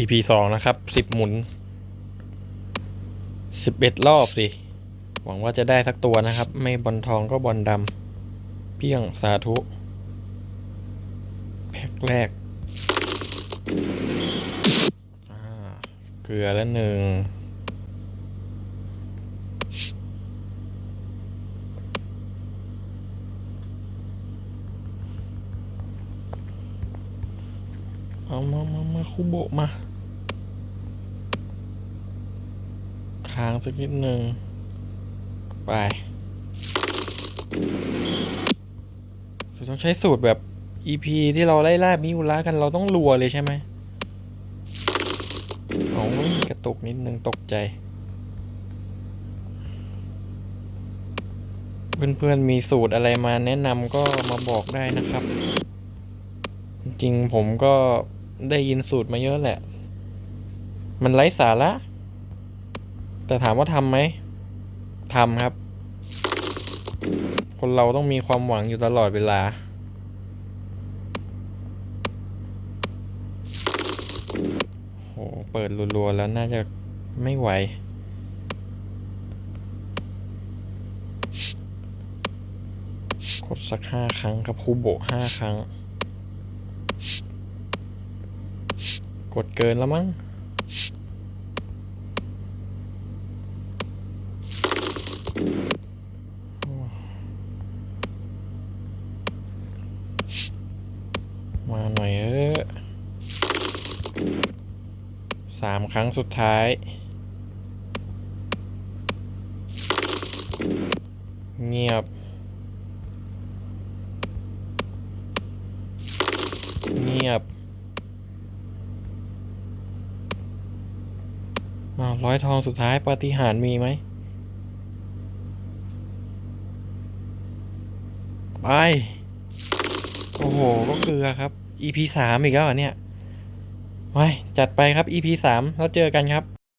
EP สองนะครับสิบหมุนสิบเอ็ดรอบสิ หวังว่าจะได้สักตัวนะครับ ไม่บอลทองก็บอลดำเพี้ยงสาธุ แพ็คแรกเกลือแล้วหนึ่ง เอามามามาคุโบมา ค้างสักนิดหนึ่ง ไปเราต้องใช้สูตรแบบ EP ที่เราไล่ล่ามิวระกันเราต้องรัวเลยใช่ไหมโอ้ยกระตุกนิดนึงตกใจ เพื่อนๆมีสูตรอะไรมาแนะนำก็มาบอกได้นะครับ จริงผมก็ ได้ยินสูตรมาเยอะแหละ มันไร้สาระ แต่ถามว่าทำไหมทำครับ คนเราต้องมีความหวังอยู่ตลอดเวลา โห เปิดรัวๆ แล้วน่าจะไม่ไหวกดสักห้าครั้งครับคูโบะห้าครั้ง กดเกินแล้วมั้งมาหน่อยเออสามครั้งสุดท้าย เงียบ เงียบ อ้าวร้อยทองสุดท้ายปฏิหารมีไหม ไป โอ้โห ก็เกลือครับ EP สามอีกแล้วเนี่ย ไป จัดไปครับ EP สามแล้วเจอกันครับ